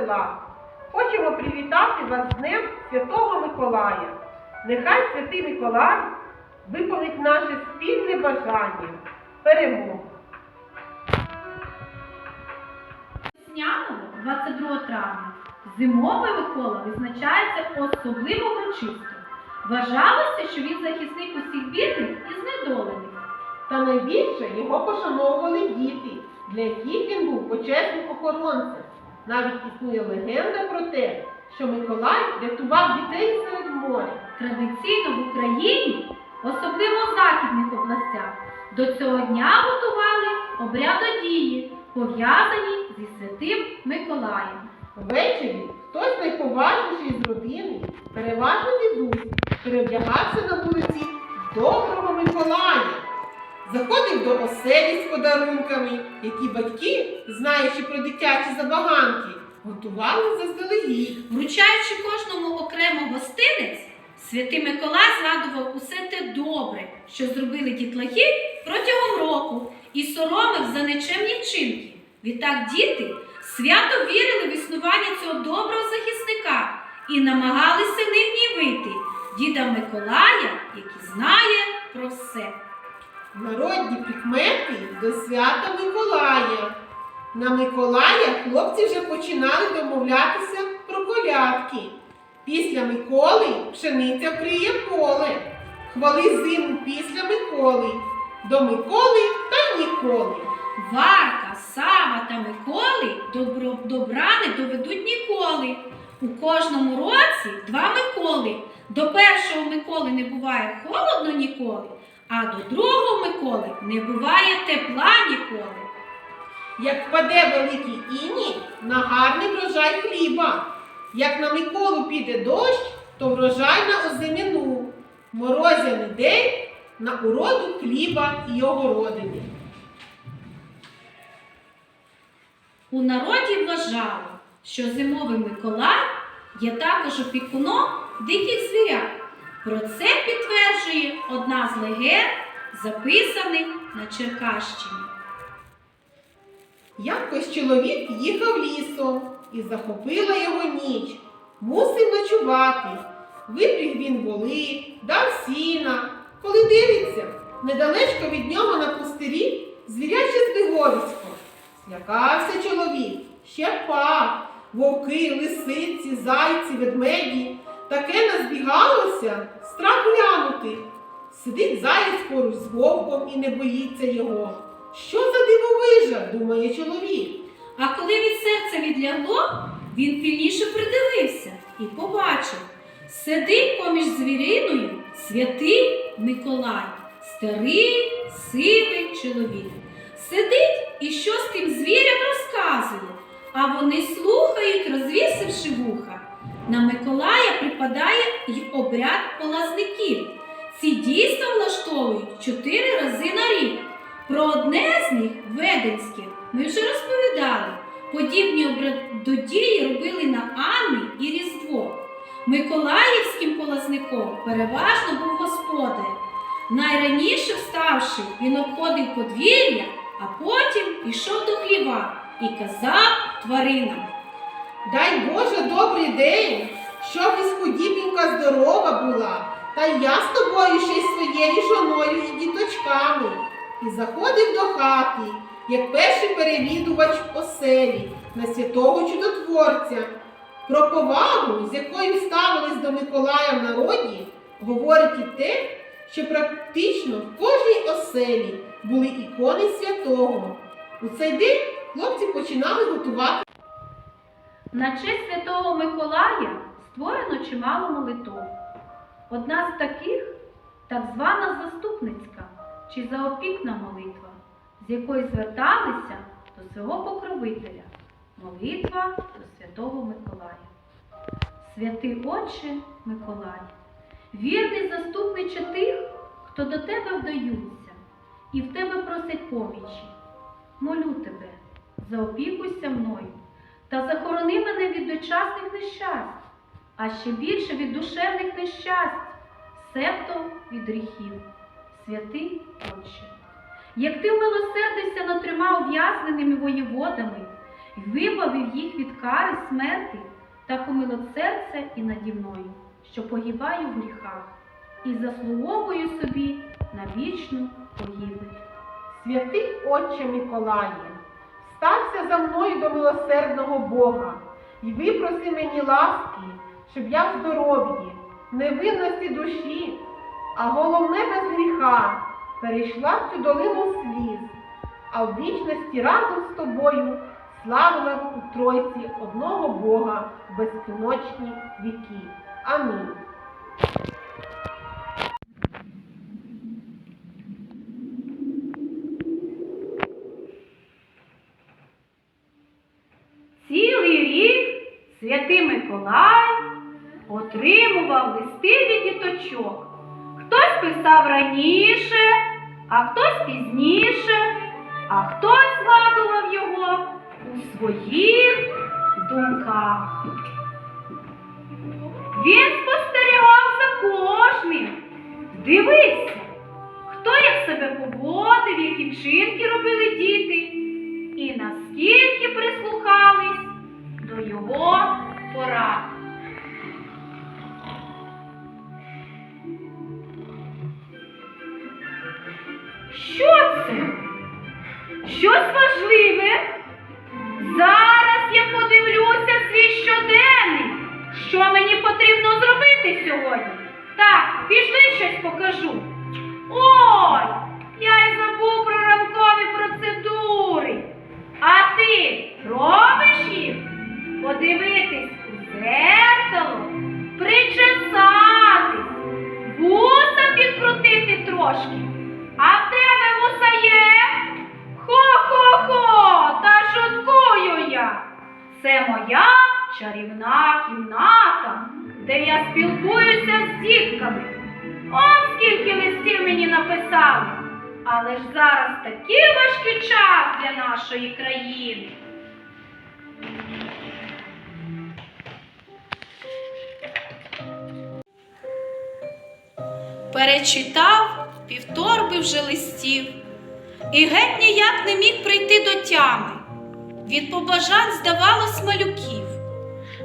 Різдва. Хочемо привітати вас з Днем Святого Миколая. Нехай Святий Миколай виповнить наше спільне бажання. Перемогу! Весняного 22 травня зимовий Микола визначається особливо урочисто. Вважалося, що він захисник усіх бідних і знедолених. Та найбільше його пошановували діти, для яких він був почесним охоронцем. Навіть існує легенда про те, що Миколай рятував дітей серед моря. Традиційно в Україні, особливо в західних областях, до цього дня готували обрядодії, пов'язані зі святим Миколаєм. Ввечері хтось найповажніший з родини, переважно дідусь, перевдягався на вулиці Миколая. Заходив до оселі з подарунками, які батьки, знаючи про дитячі забаганки, готували заздалегідь. Вручаючи кожному окремо гостинець, святий Миколай згадував усе те добре, що зробили дітлахи протягом року, і соромив за нечемні вчинки. Відтак діти свято вірили в існування цього доброго захисника і намагалися не гнівити діда Миколая, який знає про все. Народні прикмети до свята Миколая. На Миколая хлопці вже починали домовлятися про колядки. Після Миколи пшениця криє поле. Хвали зиму після Миколи. До Миколи та ніколи. Варка, Сава та Миколи добро, добра не доведуть ніколи. У кожному році два Миколи. До першого Миколи не буває холодно ніколи, а до другого Миколи не буває тепла ніколи. Як впаде великий іні на гарний врожай хліба. Як на Миколу піде дощ, то врожай на озимину. Морозяний день на уроду хліба і його родини. У народі вважали, що зимовий Миколай є також опікуном диких звірят. Про це підтверджує одна з легенд, записаних на Черкащині. Якось чоловік їхав лісом і захопила його ніч. Мусив ночувати. Випріг він воли, дав сіна. Коли дивиться, недалечко від нього на пустирі звіряче здиговисько. Злякався чоловік, ще пак, вовки, лисиці, зайці, ведмеді. Таке назбігалося, страх глянути. Сидить заєць поруч з вовком і не боїться його. Що за дивовижа, думає чоловік. А коли від серця відлягло, він пильніше придивився і побачив, сидить поміж звіриною святий Миколай, старий сивий чоловік. Сидить і що з тим звірям розказує, а вони слухають, розвісивши вуха. На Миколая припадає й обряд полазників. Ці дійсно влаштовують чотири рази на рік. Про одне з них, Веденське, ми вже розповідали. Подібні обрядодії робили на Анни і Різдво. Миколаївським полазником переважно був господар. Найраніше вставши, він обходив подвір'я, а потім пішов до хліва і казав тваринам. Дай Боже добрий день, щоб і скудіпінька здорова була, та я з тобою ще й своєю жоною і діточками. І заходив до хати, як перший перевідувач оселі на святого чудотворця. Про повагу, з якою ставились до Миколая в народі, говорить і те, що практично в кожній оселі були ікони святого. У цей день хлопці починали готувати. На честь святого Миколая створено чимало молитов. Одна з таких так звана заступницька чи заопікна молитва, з якої зверталися до свого покровителя. Молитва до святого Миколая. Святий Отче Миколай, вірний заступниче тих, хто до тебе вдаються і в тебе просять помічі. Молю тебе, заопікуйся мною та захорони мене від дочасних нещасть, а ще більше від душевних нещасть, себто від гріхів. Святий Отче, як ти вмилосердився над трьома ув'язненими воєводами, і вибавив їх від кари смерти, так умилосердься і наді мною, що погибаю в гріхах, і заслуговую собі на вічну погибель. Святий Отче Миколає, стався за мною до милосердного Бога і випроси мені ласки, щоб я в здоров'ї, невинності душі, а головне без гріха перейшла в цю долину сліз, а в вічності разом з тобою славила у Тройці одного Бога в безкіночні віки. Амінь. Цілий рік святий Миколай отримував листи від діточок. Хтось писав раніше, а хтось пізніше, а хтось згадував його у своїх думках. Він спостерігав за кожним, дивився, хто як себе поводив, які вчинки робили діти, і наскільки прислухались до його порад. Це? Щось важливе? Зараз я подивлюся свій щоденник. Що мені потрібно зробити сьогодні? Так, пішли щось покажу. Ой, я й забув про ранкові процедури. А ти робиш їх? Подивитись Але ж зараз такий важкий час для нашої країни. Перечитав півторби вже листів і геть ніяк не міг прийти до тями. Від побажань здавалось малюків.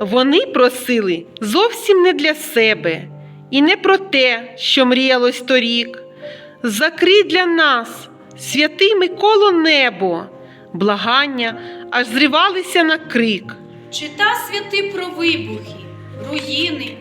Вони просили зовсім не для себе і не про те, що мріялось торік. Закрий для нас, святий Миколо небо, благання аж зривалися на крик. Читав святи про вибухи, руїни,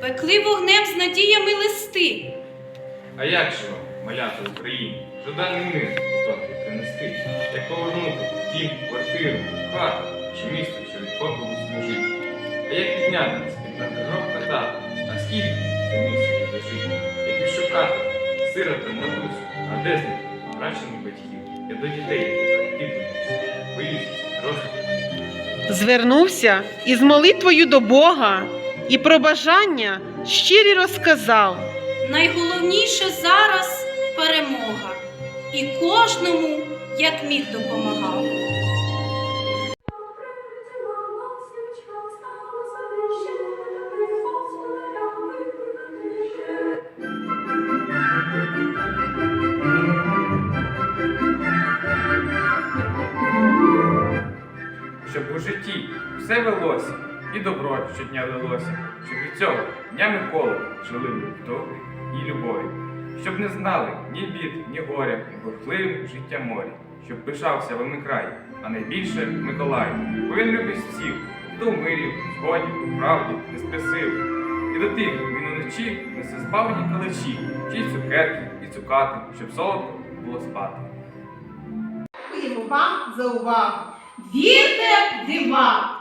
пекли вогнем з надіями листи. А як же вам, малята Україні, жаданий мир готові принести, як повернути дім, квартиру, хату чи місто, що від попелу служить? А як підняти з-під накажок ката, а скільки це місце лежить? Як відшукати сиротам матусю, а де знайти втрачених батьків? Я до дітей тепер дивлюся, боюся, трошки. Звернувся із молитвою до Бога і про бажання щирі розказав. Найголовніше зараз перемога. І кожному як міг допомагав. Щоб у житті все велося, і добро щодня лилося, щоб від цього дня Миколи жили в добрі і любові, щоб не знали ні бід, ні горя, і бурхливим життя моря, щоб пишався вами край, а найбільше Миколай, бо він любить всіх, хто в мирі, згоді, в правді, не спесив. І до тих він уночі несе збавні калачі, чи й цукерки, і цукати, щоб солодко було спати. Дякуємо вам за увагу. Вірте дива!